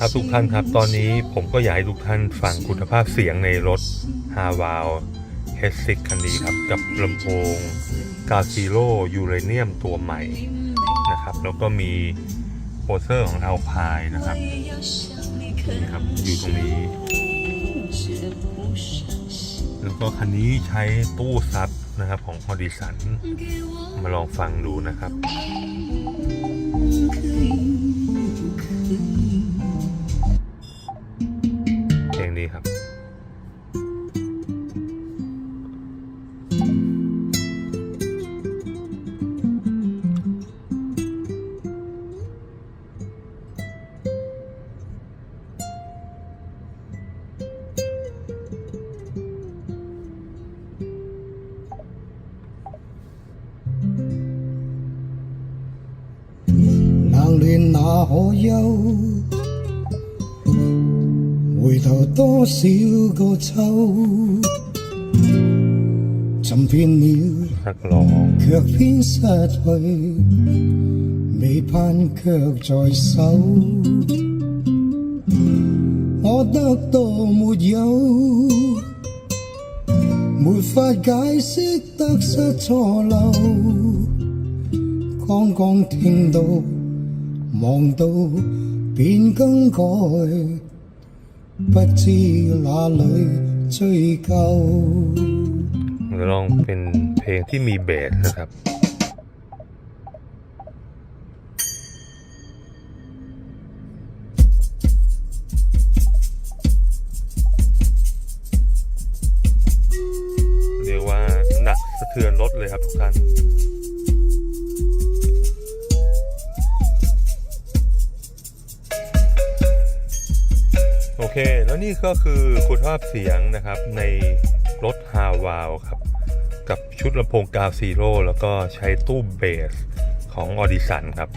ครับทุกท่านครับตอนนี้ผมก็อยากให้ทุกท่านฟังคุณภาพเสียงในรถ h a v a l H6 คันนี้ครับ กับลำโพง g a z i r o Uranium ตัวใหม่นะครับ แล้วก็มีโปรเซอร์ของ Alpine นะครับนี่ครับ อยู่ตรงนี้ แล้วก็คันนี้ใช้ตู้ซับนะครับของ a u d i s o n มาลองฟังดูนะครับเพ 乱那可休回头多少个秋寻遍了却偏失去未盼却在手。我得到没有没法解释得失错漏刚刚听到望到便更改，不知哪里追究。 จะลองเป็นเพลงที่มีเบสนะครับ เรียกว่าหนักสะเทือนรถเลยครับทุกท่าน โอเค แล้วนี่ก็คือคุณภาพเสียงนะครับในรถฮาวาวครับ กับชุดลำโพงกาวซีโร่แล้วก็ใช้ตู้เบสของออดิสันครับ